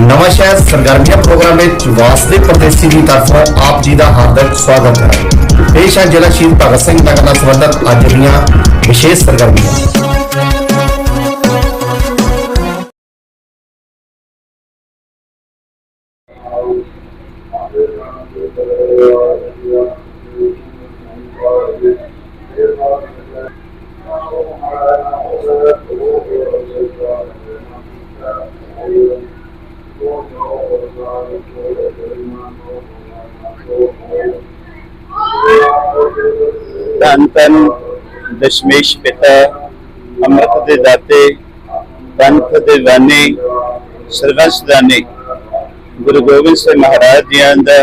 ਨਵਾਂ ਸ਼ਹਿਰ ਸਰਗਰਮੀਆਂ ਪ੍ਰੋਗਰਾਮ ਵਿੱਚ ਵਾਸਦੇ ਪ੍ਰਦੇਸ਼ੀ ਦੀ ਤਰਫੋਂ ਆਪ ਜੀ ਦਾ ਹਾਰਦਿਕ ਸਵਾਗਤ ਹੈ ਪੇਸ਼ ਹੈ ਜ਼ਿਲ੍ਹਾ ਸ਼ਹੀਦ ਭਗਤ ਸਿੰਘ ਨਗਰ ਨਾਲ ਸੰਬੰਧਿਤ ਅੱਜ ਦੀਆਂ ਵਿਸ਼ੇਸ਼ ਸਰਗਰਮੀਆਂ ਧੰਨ ਧੰਨ ਦਸ਼ਮੇਸ਼ ਪਿਤਾ, ਅੰਮ੍ਰਿਤ ਦੇ ਦਾਤੇ, ਪੰਥ ਦੇ ਬਾਨੀ ਸਰਵੰਸ ਦਾਨੀ, ਗੁਰੂ ਗੋਬਿੰਦ ਸਿੰਘ ਮਹਾਰਾਜ ਜੀਆਂ ਦਾ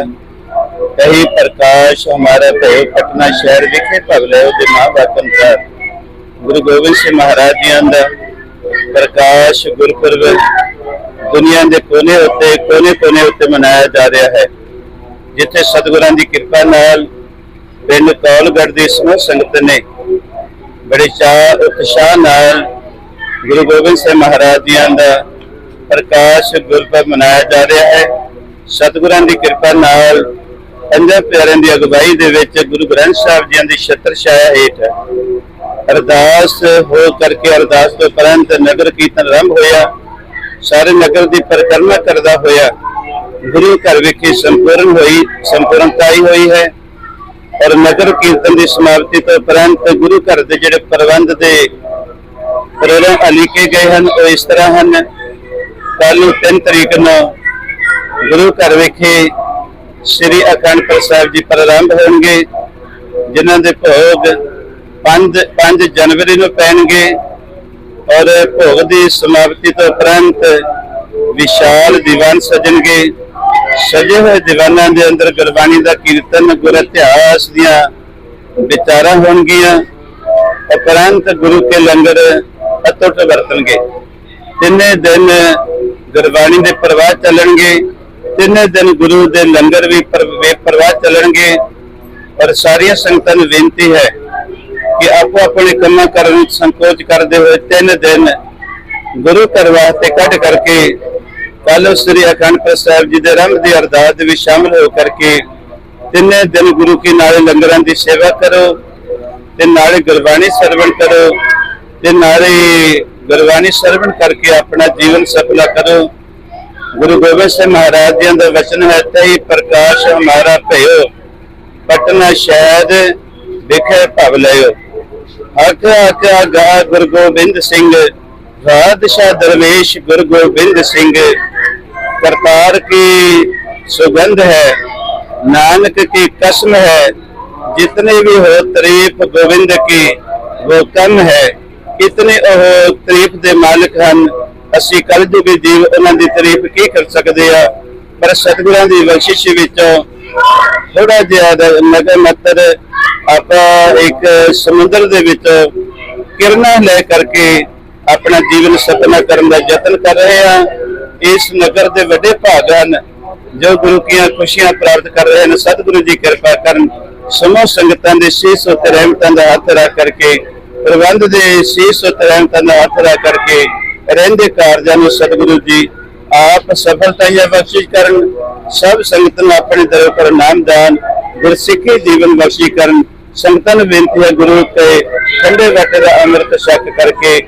ਕਹੀ ਪ੍ਰਕਾਸ਼ ਹਮਾਰਾ ਭੈ ਪਟਨਾ ਸ਼ਹਿਰ ਵਿਖੇ ਭਗਲੇ ਉਹਦੇ ਮਾਂ ਵਤਨ ਦਾ ਗੁਰੂ ਗੋਬਿੰਦ ਸਿੰਘ ਮਹਾਰਾਜ ਜੀਆਂ ਦਾ ਪ੍ਰਕਾਸ਼ ਗੁਰਪੁਰਬ ਦੁਨੀਆ ਦੇ ਕੋਨੇ ਉੱਤੇ, ਕੋਨੇ ਕੋਨੇ ਉੱਤੇ ਮਨਾਇਆ ਜਾ ਰਿਹਾ ਹੈ। ਜਿੱਥੇ ਸਤਿਗੁਰਾਂ ਦੀ ਕਿਰਪਾ ਨਾਲ ਪਿੰਡ ਕੌਲਗੜ੍ਹ ਦੀ ਸਮੂਹ ਸੰਗਤ ਨੇ ਬੜੇ ਚਾਅ ਉਤਸ਼ਾਹ ਨਾਲ ਗੁਰੂ ਗੋਬਿੰਦ ਸਿੰਘ ਮਹਾਰਾਜ ਜੀਆਂ ਦਾ ਪ੍ਰਕਾਸ਼ ਗੁਰਪੁਰਬ ਮਨਾਇਆ ਜਾ ਰਿਹਾ ਹੈ। ਸਤਿਗੁਰਾਂ ਦੀ ਕਿਰਪਾ ਨਾਲ ਪੰਜਾਂ ਪਿਆਰਿਆਂ ਦੀ ਅਗਵਾਈ ਦੇ ਵਿੱਚ ਗੁਰੂ ਗ੍ਰੰਥ ਸਾਹਿਬ ਜੀਆਂ ਦੀ ਛਤਰ ਛਾਇਆ ਹੇਠ ਅਰਦਾਸ ਹੋ ਕਰਕੇ ਅਰਦਾਸ ਤੋਂ ਪਰੰਤ ਨਗਰ ਕੀਰਤਨ ਆਰੰਭ ਹੋਇਆ। ਸਾਰੇ ਨਗਰ ਦੀ ਪਰਿਕਰਮਾ ਕਰਦਾ ਹੋਇਆ ਗੁਰੂ ਘਰ ਵਿਖੇ ਸੰਪੂਰਨ ਹੋਈ ਸੰਪੂਰਨਤਾਈ ਹੋਈ ਹੈ। ਔਰ ਨਗਰ ਕੀਰਤਨ ਦੀ ਸਮਾਪਤੀ ਤੋਂ ਉਪਰੰਤ ਗੁਰੂ ਘਰ ਦੇ ਜਿਹੜੇ ਪ੍ਰਬੰਧ ਦੇ ਪ੍ਰੋਗਰਾਮ ਅਲੀਕੇ ਗਏ ਹਨ, ਉਹ ਇਸ ਤਰ੍ਹਾਂ ਹਨ। ਕੱਲ ਨੂੰ 3 ਤਰੀਕ ਨੂੰ ਗੁਰੂ ਘਰ ਵਿਖੇ ਸ੍ਰੀ ਅਖੰਡ ਪਾਠ ਸਾਹਿਬ ਜੀ ਪ੍ਰਾਰੰਭ ਹੋਣਗੇ, ਜਿਨ੍ਹਾਂ ਦੇ ਭੋਗ 5 5 ਜਨਵਰੀ ਨੂੰ ਪੈਣਗੇ। ਔਰ ਭੋਗ ਦੀ ਸਮਾਪਤੀ ਤੋਂ ਉਪਰੰਤ ਵਿਸ਼ਾਲ ਦੀਵਾਨ ਸਜਣਗੇ। ਸਜੇ ਹੋਏ ਦੀਵਾਨਾਂ ਦੇ ਅੰਦਰ ਗੁਰਬਾਣੀ ਦਾ ਕੀਰਤਨ, ਗੁਰ ਇਤਿਹਾਸ ਦੀਆਂ ਵਿਚਾਰਾਂ ਹੋਣਗੀਆਂ। ਉਪਰੰਤ ਗੁਰੂ ਕੇ ਲੰਗਰ ਅਤੁੱਟ ਵਰਤਣਗੇ। ਤਿੰਨੇ ਦਿਨ ਗੁਰਬਾਣੀ ਦੇ ਪ੍ਰਵਾਹ ਚੱਲਣਗੇ। ਤਿੰਨੇ ਦਿਨ ਗੁਰੂ ਦੇ ਲੰਗਰ ਵੀ ਪ੍ਰਵਾਹ ਚੱਲਣਗੇ। ਔਰ ਸਾਰੀਆਂ ਸੰਗਤਾਂ ਨੂੰ ਬੇਨਤੀ ਹੈ ਕਿ ਆਪੋ ਆਪਣੇ ਕੰਮਾਂ ਕਰਨ ਵਿੱਚ ਸੰਕੋਚ ਕਰਦੇ ਹੋਏ ਤਿੰਨ ਦਿਨ ਗੁਰੂ ਘਰ ਵਾਸਤੇ ਕੱਢ ਕਰਕੇ ਕੱਲ ਸ੍ਰੀ ਅਖੰਡ ਪਾਠ ਸਾਹਿਬ ਜੀ ਦੇ ਆਰੰਭ ਦੀ ਅਰਦਾਸ ਦੇ ਵਿੱਚ ਸ਼ਾਮਲ ਹੋ ਕਰਕੇ ਤਿੰਨੇ ਦਿਨ ਗੁਰੂ ਕੀ ਨਾਲੇ ਲੰਗਰਾਂ ਦੀ ਸੇਵਾ ਕਰੋ, ਤੇ ਨਾਲੇ ਗੁਰਬਾਣੀ ਸਰਵਣ ਕਰੋ, ਤੇ ਨਾਲੇ ਗੁਰਬਾਣੀ ਸਰਵਣ ਕਰਕੇ ਆਪਣਾ ਜੀਵਨ ਸਫਲਾ ਕਰੋ। ਗੁਰੂ ਗੋਬਿੰਦ ਸਿੰਘ ਮਹਾਰਾਜ ਜੀ ਦਾ ਵਚਨ ਹੈ ਤਈ ਪ੍ਰਕਾਸ਼ ਹਮਾਰਾ ਭਇਓ, ਪਟਨਾ ਸ਼ਹਿਦ ਵਿਖੇ ਭਵ ਲਿਓ ਹਕ ਹਕ ਗਾ ਗੁਰੂ ਗੋਬਿੰਦ ਸਿੰਘ ਬਾਦਸ਼ਾਹ ਦਰਵੇਸ਼ ਗੁਰੂ ਗੋਬਿੰਦ ਸਿੰਘ ਕਰਤਾਰ की सुगंध है नानक की कसम है जितने भी हो तारीफ गोविंद की वो कम है ਇਤਨੇ ਉਹ ਤਾਰੀਫ ਦੇ ਮਾਲਕ ਹਨ ਅਸੀਂ ਕਲਯੁਗੀ ਜੀਵ ਉਹਨਾਂ ਦੀ ਤਾਰੀਫ ਕੀ ਕਰ ਸਕਦੇ ਆ ਪਰ ਸਤਿਗੁਰਾਂ ਦੀ ਬਖਸ਼ਿਸ਼ ਵਿੱਚੋਂ ਥੋੜਾ ਜਿਹਾ ਦ- ਨਗਰ ਮੱਤਰ ਆਪਾਂ ਇੱਕ ਸਮੁੰਦਰ ਦੇ ਵਿੱਚ ਕਿਰਨਾਂ ਲੈ ਕਰਕੇ ਆਪਣਾ ਜੀਵਨ ਸਫਲਾ ਕਰਨ ਦਾ ਯਤਨ ਕਰ ਰਹੇ ਆ ਇਸ ਨਗਰ ਦੇ ਵੱਡੇ ਭਾਗ ਹਨ, ਜੋ ਗੁਰੂ ਕੀਆਂ ਖੁਸ਼ੀਆਂ ਪ੍ਰਾਪਤ ਕਰ ਰਹੇ ਨੇ ਸਤਿਗੁਰੂ ਜੀ ਕਿਰਪਾ ਕਰਨ, ਸਮੂਹ ਸੰਗਤਾਂ ਦੇ ਸੀਸ ਉੱਤੇ ਰਹਿਮਤਾਂ ਦਾ ਹੱਥ ਰੱਖ ਕਰਕੇ, ਪ੍ਰਬੰਧ ਦੇ ਸੀਸ ਉੱਤੇ ਰਹਿਮਤਾਂ ਦਾ ਹੱਥ ਰੱਖ ਕਰਕੇ ਰਹਿੰਦੇ ਕਾਰਜਾਂ ਨੂੰ ਸਤਿਗੁਰੂ ਜੀ ਆਪ ਸਫਲਤਾਈਆਂ ਬਖਸ਼ਿਸ਼ ਕਰਨ, ਸਭ ਸੰਗਤ ਨੂੰ ਆਪਣੇ ਦਰ ਪਰ ਨਾਮਦਾਨ ਗੁਰਸਿੱਖੀ ਜੀਵਨ ਬਖਸ਼ੀ ਕਰਨ, ਸੰਗਤਾਂ ਨੂੰ ਬੇਨਤੀ ਹੈ ਗੁਰੂ ਤੇ ਠੰਡੇ ਵਾਟੇ ਦਾ ਅੰਮ੍ਰਿਤ ਛਕ ਕਰਕੇ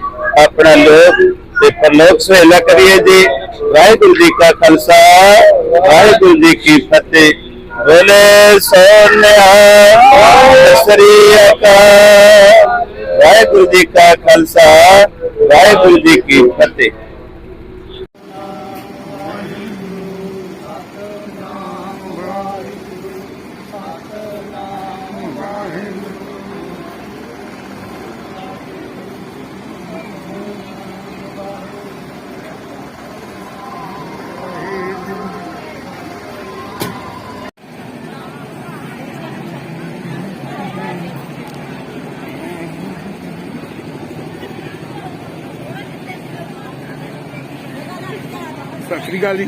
ਆਪਣਾ ਲੋਕ ਤੇ ਪਰਲੋਕ ਸੁਹੇਲਾ ਕਰੀਏ ਜੀ, ਵਾਹਿਗੁਰੂ ਜੀ ਕਾ ਖਾਲਸਾ, ਵਾਹਿਗੁਰੂ ਜੀ ਕੀ ਫਤਿਹ। ਬੋਲੇ ਸੋਨਿਆ ਸ੍ਰੀ ਅਕਾਲ। ਵਾਹਿਗੁਰੂ ਜੀ ਕਾ ਖਾਲਸਾ, ਵਾਹਿਗੁਰੂ ਜੀ ਕੀ ਫਤਿਹ। ਸਤਿ ਸ੍ਰੀ ਅਕਾਲ ਜੀ।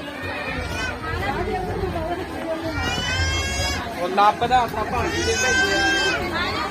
ਉਹ ਲੱਭਦਾ ਸਾਪਾਂ ਦੇ ਭੇਜਿਆ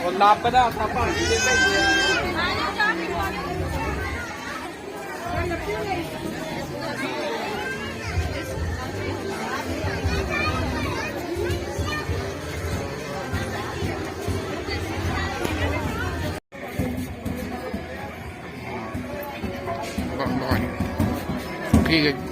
ਉਹ ਲੱਭਦਾ ਸਾਪਾਂ ਦੇ ਭੇਜਿਆ ਵਾਹਿਗੁਰੂ ਠੀਕ ਹੈ ਜੀ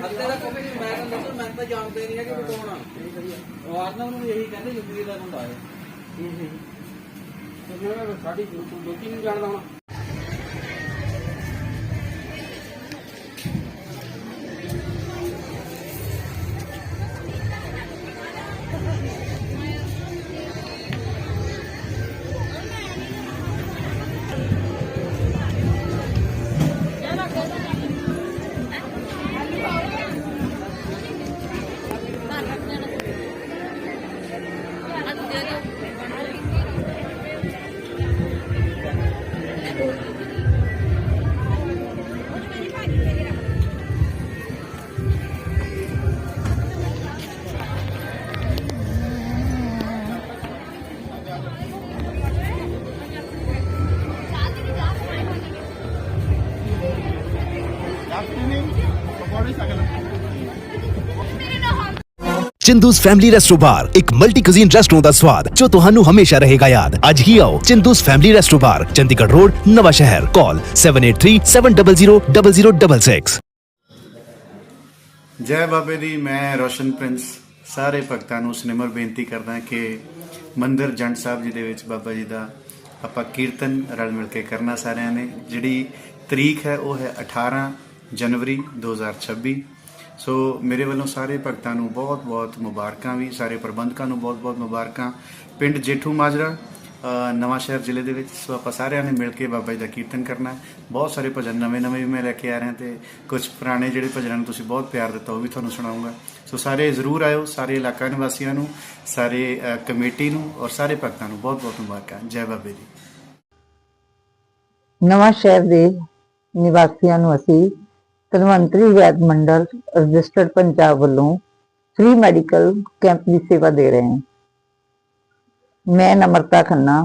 ਅੱਤੇ ਦਾ ਕੋਈ ਨਹੀਂ ਮੈਂ ਕਹਿੰਦਾ ਮੈਂ ਤਾਂ ਜਾਣਦੇ ਨਹੀਂ ਹੈ ਕਿ ਉਹ ਕੌਣ ਆ। ਵਾਰ ਨਾ ਇਹੀ ਕਹਿੰਦੇ ਜ਼ਿੰਦਗੀ ਦਾ ਹੁੰਦਾ ਹੈ ਹੂੰ। ਹੂੰ ਤੇ ਮੈਂ ਸਾਡੀ ਲੋਕੀ ਨਹੀਂ ਜਾਣਦਾ ਹੁਣ। ਚਿੰਦੂਸ ਫੈਮਿਲੀ ਰੈਸਟੋ ਬਾਰ ਇੱਕ ਮਲਟੀ ਕੁਜ਼ੀਨ ਰੈਸਟੋਰੈਂਟ ਦਾ ਸਵਾਦ ਜੋ ਤੁਹਾਨੂੰ ਹਮੇਸ਼ਾ ਰਹੇਗਾ ਯਾਦ। ਅੱਜ ਹੀ ਆਓ Chindu's family resto bar Chandigarh road, Nawanshahr. Call 7837000066 ਜੈ ਬਾਬੇ ਦੀ, ਮੈਂ ਰੋਸ਼ਨ ਪ੍ਰਿੰਸ। ਸਾਰੇ ਭਗਤਾਂ ਨੂੰ ਸਨਿਮਰ ਬੇਨਤੀ ਕਰਦਾ ਕਿ ਮੰਦਿਰ ਜੰਡ ਸਾਹਿਬ ਜੀ ਦੇ ਵਿੱਚ ਬਾਬਾ ਜੀ ਦਾ ਆਪਾਂ ਕੀਰਤਨ ਰਲ ਮਿਲ ਕੇ ਕਰਨਾ ਸਾਰਿਆਂ ਨੇ। ਜਿਹੜੀ ਤਰੀਕ ਹੈ, ਉਹ ਹੈ 18 ਜਨਵਰੀ 2026 ਸੋ ਮੇਰੇ ਵੱਲੋਂ ਸਾਰੇ ਭਗਤਾਂ ਨੂੰ ਬਹੁਤ-ਬਹੁਤ ਮੁਬਾਰਕਾਂ ਵੀ ਸਾਰੇ ਪ੍ਰਬੰਧਕਾਂ ਨੂੰ ਬਹੁਤ-ਬਹੁਤ ਮੁਬਾਰਕਾਂ। ਪਿੰਡ ਜੇਠੂ ਮਾਜਰਾ ਅ, ਨਵਾਂ ਸ਼ਹਿਰ ਜ਼ਿਲ੍ਹੇ ਦੇ ਵਿੱਚ। ਸੋ ਆਪਾਂ ਸਾਰਿਆਂ ਨੇ ਮਿਲ ਕੇ ਬਾਬਾ ਜੀ ਦਾ ਕੀਰਤਨ ਕਰਨਾ ਬਹੁਤ ਸਾਰੇ ਭਜਨ ਨਵੇਂ-ਨਵੇਂ ਵੀ ਮੈਂ ਲੈ ਕੇ ਆ ਰਿਹਾ ਤੇ ਕੁਝ ਪੁਰਾਣੇ ਜਿਹੜੇ ਭਜਨਾਂ ਨੂੰ ਤੁਸੀਂ ਬਹੁਤ ਪਿਆਰ ਦਿੱਤਾ ਉਹ ਵੀ ਤੁਹਾਨੂੰ ਸੁਣਾਉਂਗਾ। ਸੋ ਸਾਰੇ ਜ਼ਰੂਰ ਆਇਓ ਸਾਰੇ ਇਲਾਕਾ ਨਿਵਾਸੀਆਂ ਨੂੰ ਸਾਰੇ ਕਮੇਟੀ ਨੂੰ ਔਰ ਸਾਰੇ ਭਗਤਾਂ ਨੂੰ ਬਹੁਤ-ਬਹੁਤ ਮੁਬਾਰਕਾਂ। ਜੈ ਬਾਬੇ ਦੀ। ਨਵਾਂ ਸ਼ਹਿਰ ਦੇ ਨਿਵਾਸੀਆਂ ਨੂੰ ਅਸੀਂ ਧਨਵੰਤਰੀ ਵੈਦ ਮੰਡਲ, ਰਜਿਸਟਰਡ ਪੰਜਾਬ ਵੱਲੋਂ ਫ੍ਰੀ ਮੈਡੀਕਲ ਕੈਂਪ ਦੀ ਸੇਵਾ ਦੇ ਰਹੇ ਹਾਂ ਮੈਂ ਨਮਰਤਾ ਖੰਨਾ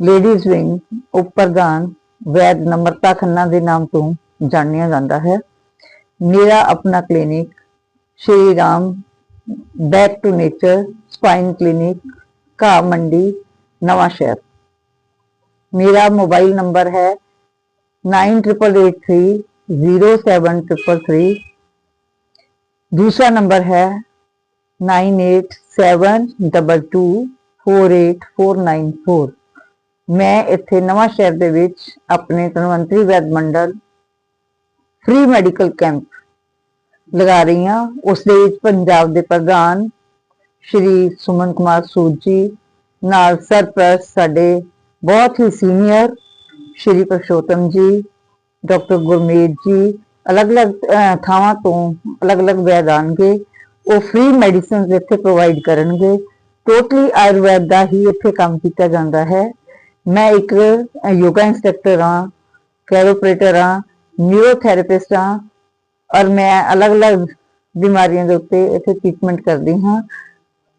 ਲੇਡੀਜ਼ ਵਿੰਗ ਉਪ ਪ੍ਰਧਾਨ ਵੈਦ ਨਮਰਤਾ ਖੰਨਾ ਦੇ ਨਾਮ ਤੋਂ ਜਾਣਿਆ ਜਾਂਦਾ ਹੈ। ਮੇਰਾ ਆਪਣਾ clinic Shri Ram back to nature spine clinic ਕਾ ਮੰਡੀ, ਨਵਾਂ ਸ਼ਹਿਰ। ਮੇਰਾ ਮੋਬਾਈਲ ਨੰਬਰ ਹੈ 9883 triple eight three zero seven triple three दूसरा नंबर है nine eight seven double two four eight four nine four ਮੈਂ ਇੱਥੇ ਨਵਾਂ ਸ਼ਹਿਰ ਦੇ ਵਿੱਚ ਆਪਣੇ ਧਨਵੰਤਰੀ ਵੈਦ ਮੰਡਲ ਫ੍ਰੀ ਮੈਡੀਕਲ ਕੈਂਪ ਲਗਾ ਰਹੀ ਹਾਂ ਉਸ ਦੇ ਵਿੱਚ ਪੰਜਾਬ ਦੇ ਪ੍ਰਧਾਨ ਸ਼੍ਰੀ ਸੁਮਨ ਕੁਮਾਰ ਸੂਦ ਜੀ ਨਾਲ ਸਰਪ੍ਰਸਤ ਸਾਡੇ ਬਹੁਤ ਹੀ ਸੀਨੀਅਰ ਸ਼੍ਰੀ ਪ੍ਰਸ਼ੋਤਮ ਜੀ ਡਾਕਟਰ ਗੁਰਮੇਜ ਜੀ ਅਲੱਗ-ਅਲੱਗ ਅਹ, ਥਾਵਾਂ ਤੋਂ ਅਲੱਗ-ਅਲੱਗ ਵੈਦ ਆਉਣਗੇ ਉਹ ਫ੍ਰੀ ਮੈਡੀਸਿਨਸ ਇੱਥੇ ਪ੍ਰੋਵਾਈਡ ਕਰਨਗੇ ਟੋਟਲੀ ਆਯੁਰਵੈਦ ਦਾ ਹੀ ਇੱਥੇ ਕੰਮ ਕੀਤਾ ਜਾਂਦਾ ਹੈ ਮੈਂ ਇੱਕ ਅਹ, ਯੋਗਾ ਇੰਸਟ੍ਰਕਟਰ ਹਾਂ ਕੈਰੋਪਰੇਟਰ ਹਾਂ ਨਿਊਰੋਥੈਰੇਪਿਸਟ ਹਾਂ ਔਰ ਮੈਂ ਅਲੱਗ-ਅਲੱਗ ਬਿਮਾਰੀਆਂ ਦੇ ਉੱਤੇ ਇੱਥੇ ਟ੍ਰੀਟਮੈਂਟ ਕਰਦੀ ਹਾਂ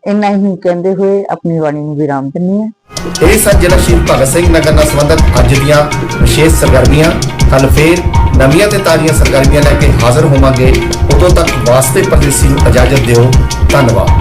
ਇੰਨਾ ਹੀ ਕਹਿੰਦੇ ਹੋਏ ਆਪਣੀ ਬਾਣੀ ਨੂੰ ਵਿਰਾਮ ਦਿੰਦੀ ਹਾਂ। ਇਹ ਸਨ ਜ਼ਿਲ੍ਹਾ ਸ਼ਹੀਦ ਭਗਤ ਸਿੰਘ ਨਗਰ ਨਾਲ ਸੰਬੰਧਿਤ ਅੱਜ ਦੀਆਂ ਵਿਸ਼ੇਸ਼ ਸਰਗਰਮੀਆਂ। ਕੱਲ ਫੇਰ ਨਵੀਆਂ ਤੇ ਤਾਜ਼ੀਆਂ ਸਰਗਰਮੀਆਂ ਲੈ ਕੇ ਹਾਜ਼ਰ ਹੋਵਾਂਗੇ। ਉਦੋਂ ਤੱਕ ਵਾਸਤੇ ਪਰਦੇਸੀ ਨੂੰ ਇਜਾਜ਼ਤ ਦਿਓ। ਧੰਨਵਾਦ।